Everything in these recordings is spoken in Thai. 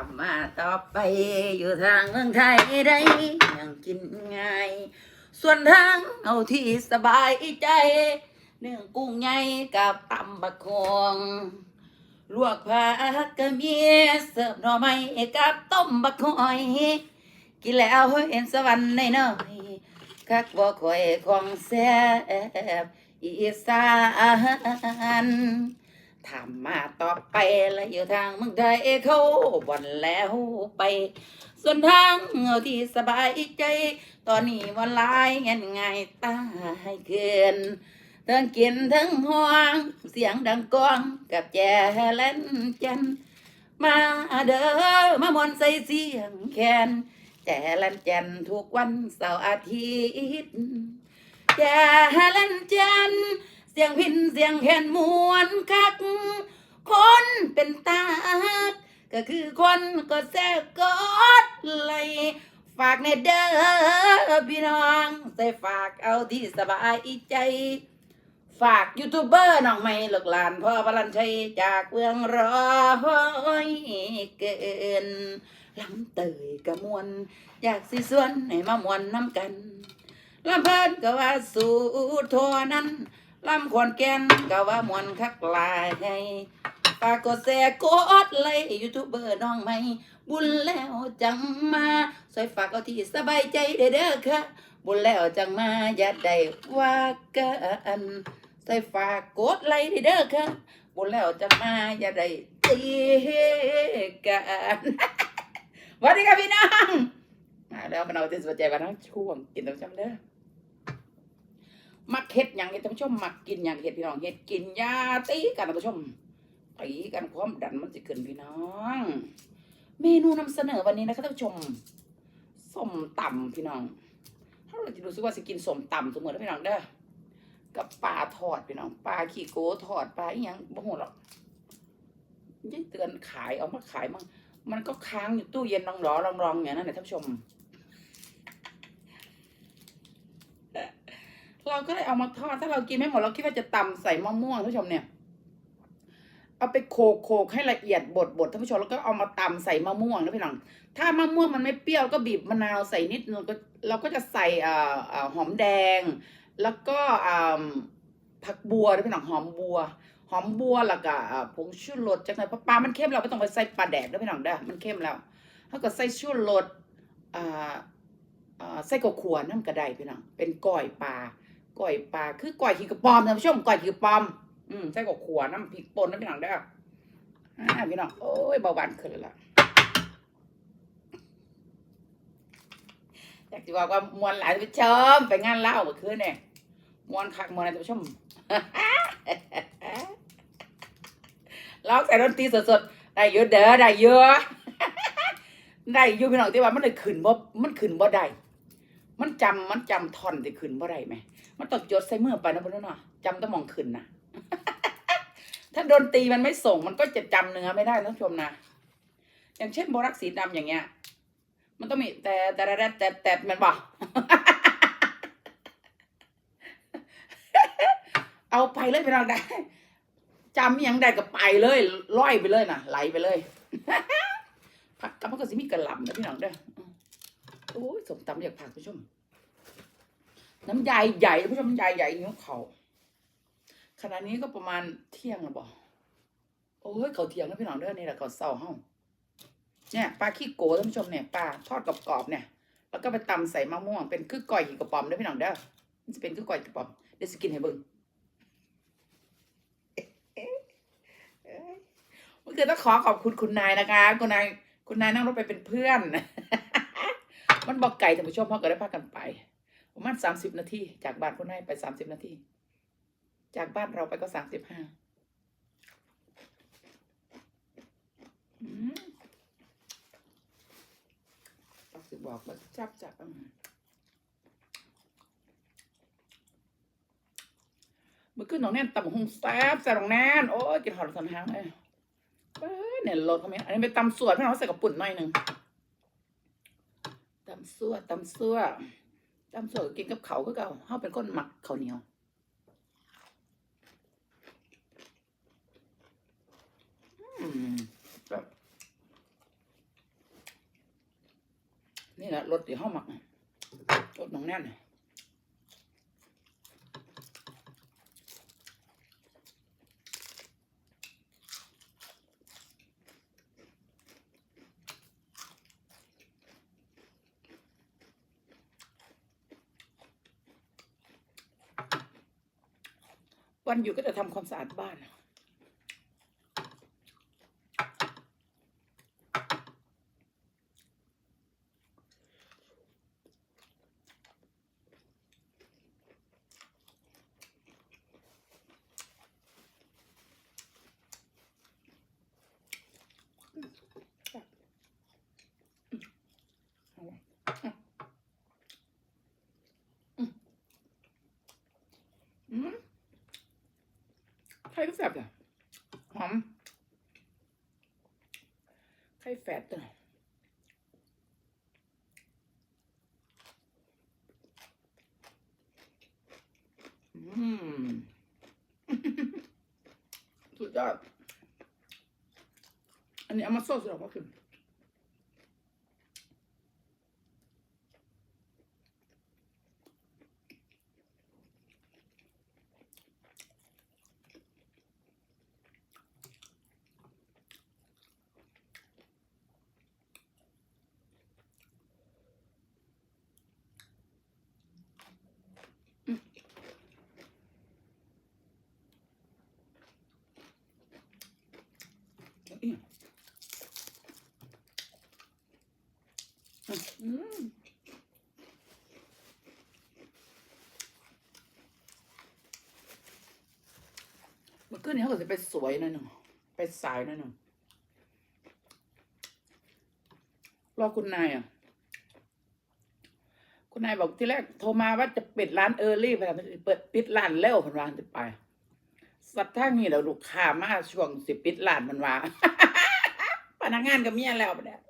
ามมาต่อไปอยู่ทางเมืองไทยได้ยังกินง่าย ส่วนทางเอาที่สบายใจ เนื่องกุ้งใหญ่กับตำบักคองลวกผักกะเมียเสิร์ฟหน่อไม้กับต้มบักหอย กินแล้วเห็นสวรรค์ในน้อยคักบ่ค่อยของแซ่บอีสาน ถามมาต่อไปแล้วอยู่ทางเมืองไทยเขาบ่อนแล้วไป ส่วนทางเอาที่สบายใจ ตอนนี้วันลายเงินง่ายตายเกินทั้งกินทั้งห้องเสียงดังก้องกับแจเล่นจัน มาเด้อมามวนใส่เสียงแคนแจลันจันทุกวันเสาร์อาทิตย์แจลันจัน เสียงพินเสียงแคนมวนคัก คนเป็นตาก็คือคนก็แซ่กดไหลฝากในเด้อพี่น้องใส่ฝากเอาที่สบายใจ ฝากยูทูบเบอร์น้องไม่หลกหลานพ่อพลันชัยจากเมืองร้อยเกินลำเตยกระมวนอยากสิส่วนให้มามวนน้ำกันลำเพิ่นก็ว่าสู่โทนั้น ลำขวนแก่นก็ว่ามวนคักหลายฝากกดแชร์กดไลค์ยูทูบเบอร์น้องไม่ บุญแล้วจังมาซอยฝากเอาที่สบายใจเด้อค่ะ บุญแล้วจังมาอย่าได้ว่ากันใส่ฝากกดไลค์เด้อค่ะ บุญแล้วจะมาอย่าได้ตีกันสวัสดีค่ะพี่น้องมาแล้วมาเอาที่สนใจมาทั้งช่วงกินท่านผู้ชมเด้อ มักเห็ดอย่างเห็ดท่านผู้ชมมักกินอย่างเห็ดพี่น้องเห็ดกินยาตีกันท่านผู้ชมตีกันความดันมันจะขึ้นพี่น้อง เมนูนำเสนอวันนี้นะคะท่านผู้ชมส้มตำพี่น้องถ้าเราจะรู้สึกว่าจะกินส้มตำเสมอนะพี่น้องเด้อกับปลาทอดพี่น้องปลาขี้โกทอดปลาอหยังบ่ฮู้หรอกยิ่งเตือนขายเอามาขายมั่งมันก็ค้างอยู่ตู้เย็นรองรอรองรองอย่างนั้นนะท่านผู้ชม เราก็เลยเอามาทอด ถ้าเรากินไม่หมดเราคิดว่าจะตำใส่มะม่วงท่านผู้ชมเนี่ย เอาไปโขกโขกให้ละเอียดบดบดท่านผู้ชมแล้วก็เอามาตำใส่มะม่วงนะพี่น้อง ถ้ามะม่วงมันไม่เปรี้ยวก็บีบมะนาวใส่นิดนึงก็เราก็จะใส่อ่าอ่าหอมแดง แล้วก็อ่าผักบัวด้วยพี่น้องหอมบัวหอมบัวแล้วก็อ่าผงชูรสจากไหนอยเพราะปลามันเข้มเราไม่ต้องไปใส่ปลาแดกด้วยพี่น้องเด้อมันเข้มแล้วถ้าก็ใส่ชูรสอ่าอ่าใส่กบขวน้ำกระไดพี่น้องเป็นก้อยปลา ก้อยปลาคือก้อยขี้กระปอมท่านผู้ชมก้อยขี้กระปอม อืมใส่กับขวน้ำพริกป่นนะพี่น้องเด้อ่าพี่น้องโอ้ยเบาหวานขึ้นแล้วล่ะอยากจะบอกว่ามวนหลายท่านผู้ชมไปงานเล่าเมื่อคืนเนี่ยมวนคักมวนนะท่านผู้ชมร้องใส่ดนตรีสดๆได้เยอะเด้อได้เยอะได้อยู่พี่น้องที่ว่ามันเลยขึ้นบ่มันขึ้นบ่ได้มันจำมันจำท่อนที่ขึ้นบ่ได้ไหม มันต้องจดใส่มือไปนะพ่อนาะจำต้องมองขึ้นนะถ้าโดนตีมันไม่ส่งมันก็จะจำเนื้อไม่ได้ท่านผู้ชมนะ อย่างเช่นโบรักสีดำอย่างเงี้ย มันต้องมีแต่แต่แต่แต่แต่มันบอกเอาไปเลยพี่น้องได้จำอิหยังได้ก็ไปเลยร้อยไปเลยนะไหลไปเลยผักกับมันก็สิมีกระหล่ำนะพี่น้องเด้อโอ้ยสมตำอยากผักผู้ชม น้ำยายใหญ่ผู้ชมน้ำยายใหญ่นิ้วเขาขณะนี้ก็ประมาณเที่ยงแล้วบอกโอ้ยเขาเที่ยงนะพี่น้องเด้อนี่แหละเขาเศร้าเฮ้าเนี่ยปลาขี้โกท่านผู้ชมเนี่ยปลาทอดกรอบๆเนี่ย แล้วก็ไปตำใส่มะม่วงเป็นคือก่อยหีกระป๋อมเด้อพี่น้องเด้อมันจะเป็นคือก่อยกระป๋อมเดี๋ยวสกินให้เบิ่งเมื่อคืนต้องขอขอบคุณคุณนายนะคะคุณนายคุณนายนั่งรถไปเป็นเพื่อน มันบอกไก่ท่านผู้ชมพ่อก็ได้พากันไป ประมาณสามสิบนาทีจากบ้านคุณนายไปสามสิบนาทีจากบ้านเราไปก็สามสิบห้าต้องสิบอกว่าจับจับมเมื่อคืนน้องแน่นตำหงแซ่บใส่น้องแน่นโอ้ยกินหอมสันหางเลยเอ้ยเนี่ยรสเขาไหมอันนี้เป็นตำสวดพี่น้องใส่กับปุ่นหน่อยหนึ่งตำสวดตำสวด ตำสวยกินกับเขาก็เก่าเขาเป็นก้นหมักเขาเหนียวแบบนี่แหละรสที่ห้อหมักรสหนองแน่น วันอยู่ก็จะทำความสะอาดบ้านน่ะ อืมไข่ก็แฟบจ้ะหอมไข่แฟดจ้ะอืมสุดยอดอันนี้เอามาซอสหรอว่าคือ อืมอืม เมื่อคืนนี้เขาก็จะไปสวยหน่อยหนึ่งไปสายหน่อยหนึ่งรอคุณนายอะ คุณนายบอกที่แรกโทรมาว่าจะปิดร้านเออร์ลี่ไปแล้วเปิดปิดร้านเร็วพันวานจะไป สัตว์ท่านี่เราลูกค้ามาช่วงสิปิดร้านมันว่า พนักงานกับเมียแล้วปเนี่ย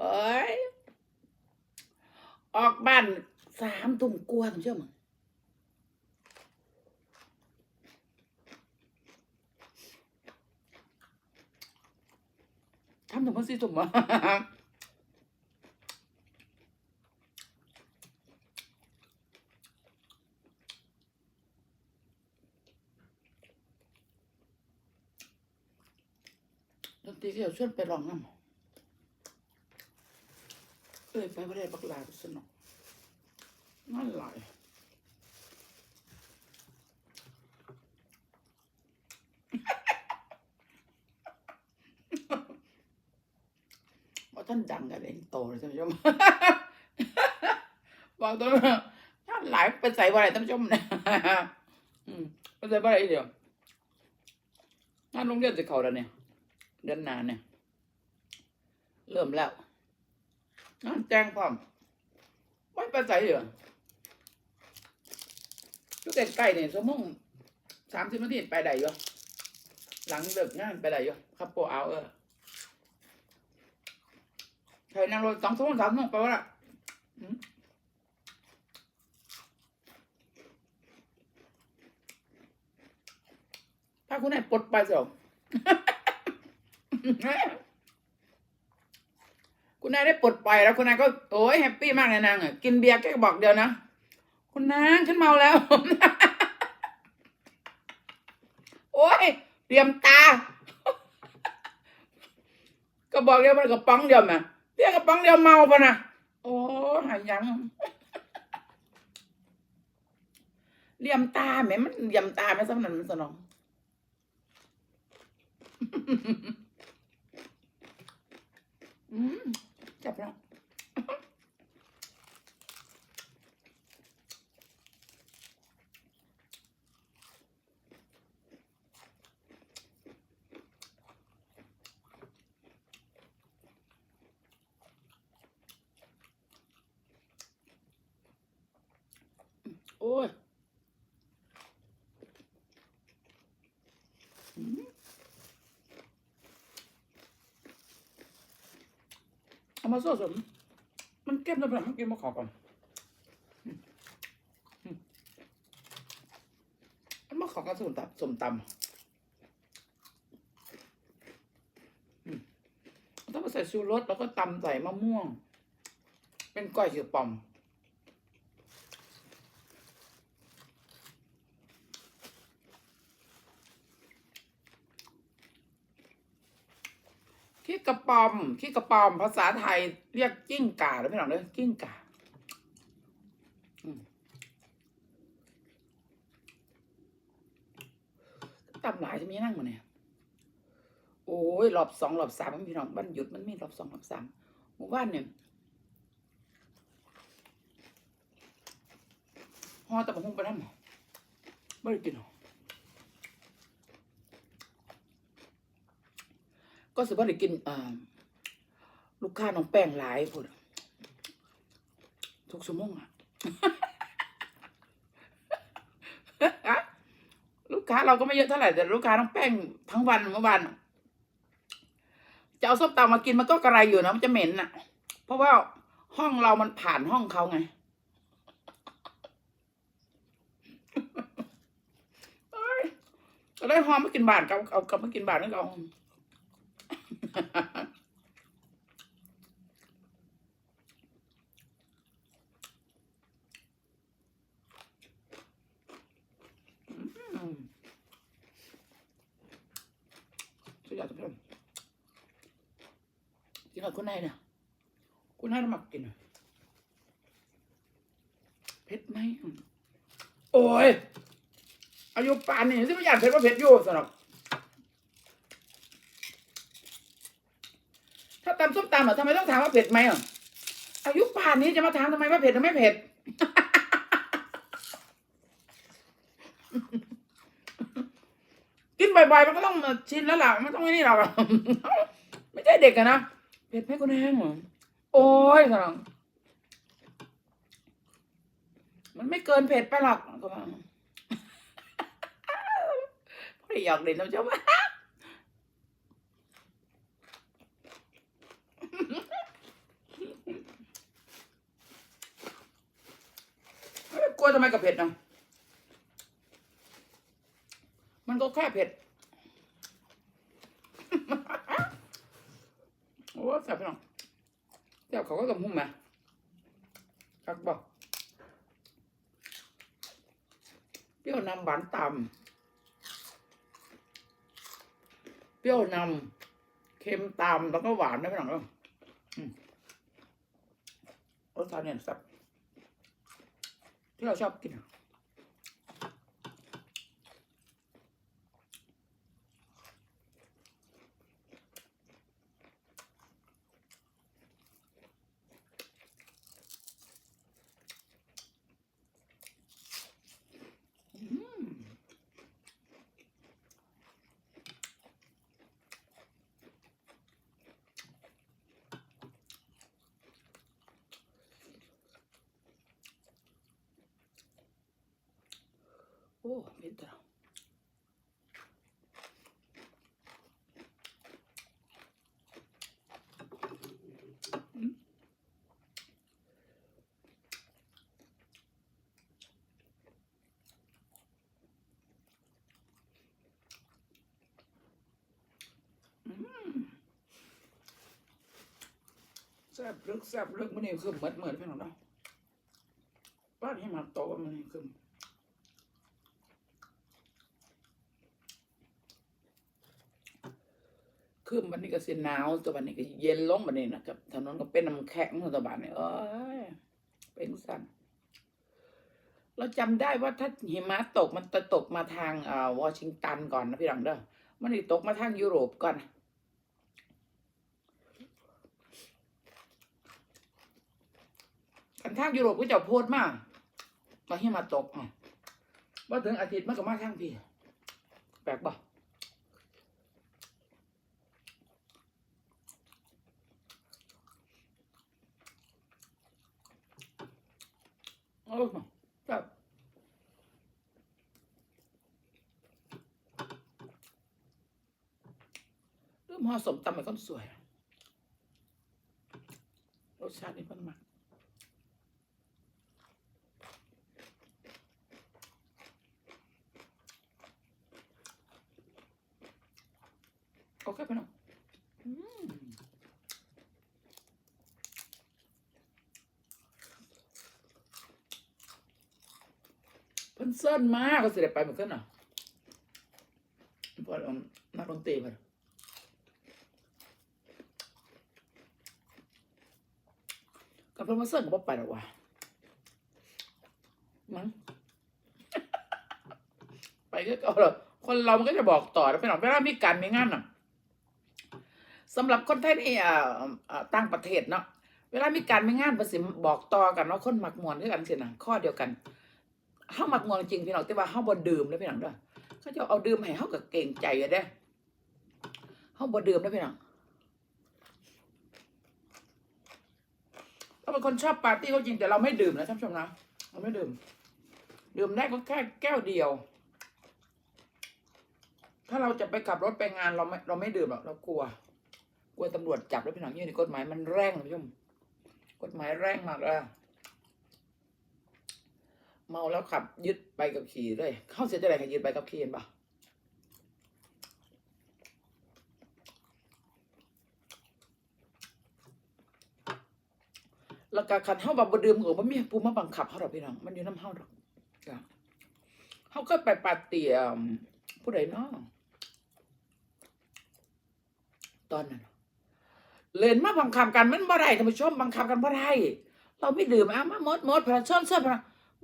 เอ้ย ออกบ้านสามทุ่มกลัวคุณเชื่อมั้ยทำถึงพันสี่ทุ่มอะดนตรีเขาชวนไปร้องน้ำ เอ้ยไปไม่ได้บักลาไปสนุกนั่นหลายว่าท่านดังกันเองโตเลยท่านผู้ชมบอกตัวท่านหลายไปใส่อะไรท่านผู้ชมนะอืมไปใส่อะไรเดียวงานโรงเรียนจะเขาแล้วเนี่ยเดือนหนาเนี่ย เริ่มแล้ว แจ้งพร้อมไม่ไปใส่เหรออยู่ใกล้ๆเนี่ยสมมงสามสิบนาทีไปได้อยู่หลังเลิกงานไปได้อยู่ขับโปเอาเออใครนั่งรถสองชั่วโมงสามชั่วโมงไปวะล่ะถ้าคุณนายปลดไปสิ คุณนายได้ปลดปล่อยแล้วคุณนายก็โอ้ยแฮปปี้มากเลยนางอะกินเบียร์แค่กบอกเดียวนะคุณนางฉันเมาแล้ว โอ้ยเตรียมตา ก็บอกเดียวมันกระป๋องเดียวมาเบียร์กระป๋องเดียวเมาปะนะโอ้หายยังเลียมตาแหมมันเลียมตาไหมสำนันมันสนองอืม จับแล้วโอ้ยอืมเอา มาสะสม มันเก็บได้แบบมันกินมาขอก่อนมอืมาขอกับสมตำสมตำต้องมาใส่ชูรสแล้วก็ตำใส่มะม่วง เป็นก้อยเขียวปอม ขี้กระปอมขี้กระปอม ภาษาไทยเรียกกิ้งก่าหรือไม่หรอกเลยกิ้งก่าอืมตำหลายจะมีนั่งมาเนี่ย โอ้ยรอบสองรอบสามมันพี่น้องบ้านหยุดมันมีรอบสองรอบสามหมู่บ้านเนี่ยฮอตะบะฮุ่งไปแล้วหมอไม่ได้กินหรอ ก็สิบ่ได้กินอ่าลูกค้าน้องแป้งหลายพุ่นทุกชั่วโมงอะลูกค้าเราก็ไม่เยอะเท่าไหร่แต่ลูกค้าน้องแป้งทั้งวันเมื่อวานจะเอาส้มตำมากินมันก็กระไรอยู่นะมันจะเหม็นน่ะเพราะว่าห้องเรามันผ่านห้องเขาไงเอ้ยก็ได้หอมมากินบานเขาเอากลับมากินบานนั่นก็เอาอืม สุดยอดทุกท่านกินกับคุณนายเนี่ยคุณนายมากินเผ็ดไหมอืมโอ้ยอายุป่านนี่สิไม่อยากเผ็ดว่าเผ็ดอยู่สำหรับ ถ้ามตำอะทำไมต้องถามว่าเผ็ดไหมอะอายุป่านนี้จะมาถามทำไมว่าเผ็ดหรือไม่เผ็ดกินบ่อยๆมันก็ต้องชินแล้วล่ะมันต้องไอ้นี่หรอกไม่ใช่เด็กอะนะเผ็ดไหมคุณแห้งหรอโอ้ยสองมันไม่เกินเผ็ดไปหรอกก็มาพอดีอยากเด่นน้ำเจ้ามาเฮ้ย กลัวทำไมกับเผ็ดอะมันก็แค่เผ็ด โอ้แซ่บพี่น้องแซ่บเขาก็กำหุ้มมาคักบอกเปรี้ยวนำหวานต่ำเปรี้ยวนำเค็มตามแล้วก็หวานนะพี่น้องเอออืม รสชาติเนี่ยแซ่บที่เราชอบกิน อะโอ้เผ็ดจังอืมอืมแซ่บลึกแซ่บลึกมันนี่คือเหมือนเหมือนพี่น้องเนาะบ้านที่มาโตมันนี่คือ คือวันนี้ก็สิหนาวตัววันนี้ก็เย็นลงวันนี้นะครับถนนก็เป็นน้ำแข็งตัวบันนี้เอ้ยเป็นสั่นเราจำได้ว่าถ้าหิมะตกมันจะตกมาทางอ่อวอชิงตันก่อนนะพี่หลังเด้อมันนี่ตกมาทางยุโรปก่อนกันทางยุโรปก็จะโพดมากตอนหิมะตกอะว่าถึงอาทิตย์มันก็มาทางพี่แปลกบ่ โอ้แบบเริ่มหอสมตำมันก็สวยรสชาตินี่มันมากโอเคพี่น้องอืม คนเซิร์นมากก็สิได้ไปเหมือนกันน่ะพอเอานักดนตรีไปกับเพื่อนมาเซิร์นก็บ่ไปหรอกว่ะมั้งไปก็เอาหรอกคนเรามันก็จะบอกต่อแล้วไปหนอยเวลามีการมีงานน่ะสำหรับคนไทยนี่อ่าต่างประเทศเนาะเวลามีการมีงานประสิบอกต่อกันเนาะคนหมักมวนด้วยกันสินะข้อเดียวกัน เฮามักมวนจริงพี่น้องแต่ว่าเฮาบ่ดื่มเลยพี่น้องเด้อเขาจะเอาดื่มให้เฮาก็เกรงใจอะเด้อเฮาบ่ดื่มเลยพี่น้องเราเป็นคนชอบปาร์ตี้ก็จริงแต่เราไม่ดื่มนะท่านผู้ชมนะเราไม่ดื่ม ดื่มได้ก็แค่แก้วเดียว ถ้าเราจะไปขับรถไปงานเราไม่เราไม่ดื่มหรอกเรากลัว กลัวตำรวจจับแล้วพี่น้องยี่ในกฎหมายมันแรงนะพี่ชมกฎหมายแรงมากเลย เมาแล้วขับ ยึดใบกับขี่เลย เข้าเสียจะไหนกับยึดใบกับขี่เห็นปะแล้วก็คันเฮาแบบบ่ดื่มก็บ่มีผู้มาบังคับเฮาดอกพี่น้องมันอยู่น้ำเฮาดอกจ้ะเฮาก็ไปปาร์ตี้ผู้ใดเนาะตอนนั้นเล่นมาบังคับกันมันบ่ได้ท่านผู้ชมบังคับกันบ่ได้เราไม่ดื่มอะมามดมดพระชนเสื้อพระ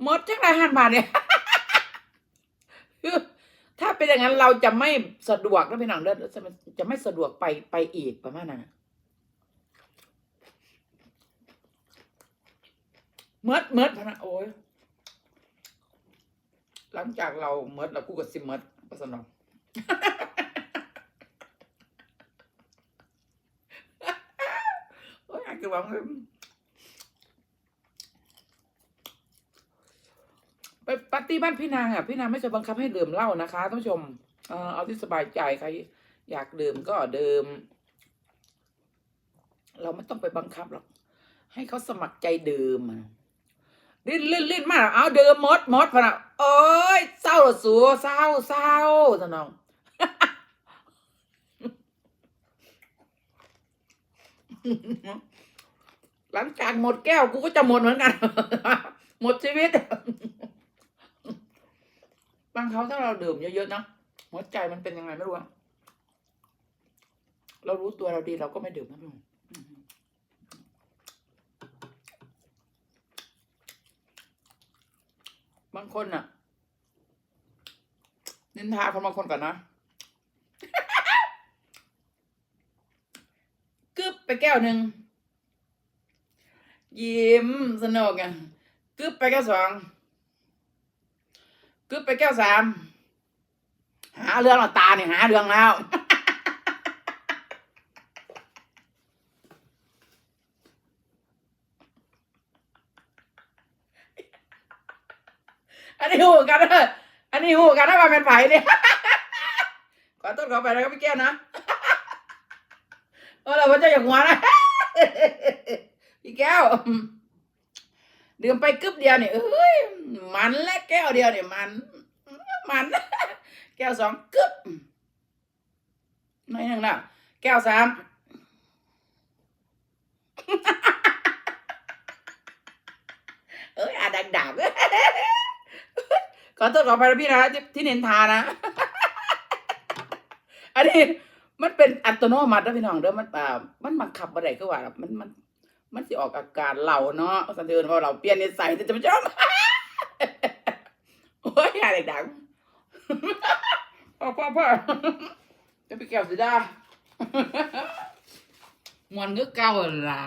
มดจังไรหันบาทเนี่ยถ้าเป็นอย่างนั้นเราจะไม่สะดวกนะพี่น้องเด้อจะไม่จะไม่สะดวกไปไปอีกประมาณนั้นเมดเมดพะนะโอ้ยหลังจากเราเมดเรากูก็สิเมดประสนองโอ้ยอยากจะบอกเลยไปปาร์ ตี้บ้านพี่นางอะพี่นางไม่จะบังคับให้ดื่มเหล้านะคะท่านผู้ชมเออเอาที่สบายใจใครอยากดื่มก็ดื่ม เราไม่ต้องไปบังคับหรอกให้เขาสมัครใจดื่มลิ้นลิ้นลิ้นมากเอาเดื่มหมดหมดพนะโอ้ยเศร้าสัวเศร้าเศร้าสนองหลังจากหมดแก้วกูก็จะหมดเหมือนกัน หมดชีวิต บางเขาถ้าเราดื่มเยอะๆนะหัวใจมันเป็นยังไงไม่รู้อะเรารู้ตัวเราดีเราก็ไม่ดื่มนะพี่หนุ่มบางคนน่ะนินทาคนบางคนก่อนนะกึบไปแก้วหนึ่งยิ้มสนุกอะกึบไปแก้วสอง กึบไปแก้วสามหาเรื่องเราตาเนี่ยหาเรื่องแล้วอันนี้หูกันเด้ออันนี้หูกันถ้ามาเป็นไผ่เนี่ยขอโทษขอไปนะครับพี่แก้วนะเออเราว่าจะอย่างหัวนะพี่แก้ว ดื่มไปกึบเดียวเนี่ยเอ้ยมันและแก้วเดียวเนี่ยมัน มัน แก้วสองกึบหน้อยหนึ่งนะแก้วสามเอ้ยอาดังดาบขอโทษขออภัยนะพี่นะที่เน้นทานะ อันนี้มันเป็นอัตโนมัตินะพี่น้องเด้อมันอ่ามันบังคับอะไรก็ว่าล่ะมันมัน มันสิออกอาการเหล่าเนาะสันเดินว่าเราเปลี่ยนนิสัยแต่จะไม่ชอบโอ้ยอะไรดังพ่อพ่อพ่อจะไปแก้วสิดามวนก็เก่าละ